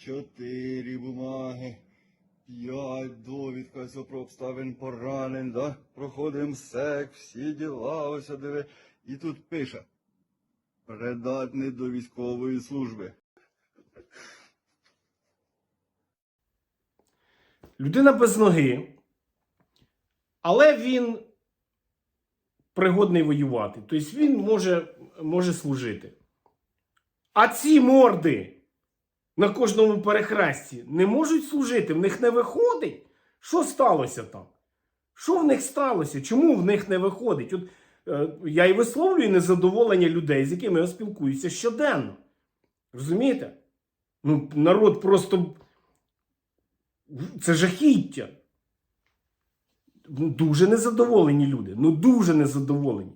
чотири бумаги, п'ять, довідка ось про обставин поранень, да? Проходимо сек, всі діла, ось диви. І тут пише. Придатний до військової служби. Людина без ноги, але він пригодний воювати. Тобто він може, може служити. А ці морди на кожному перехресті не можуть служити, в них не виходить. Що сталося там? Що в них сталося? Чому в них не виходить? От, е, я і висловлюю незадоволення людей, з якими я спілкуюся щоденно. Розумієте? Ну, народ просто. Це жахіття. Ну, дуже незадоволені люди. Ну дуже незадоволені.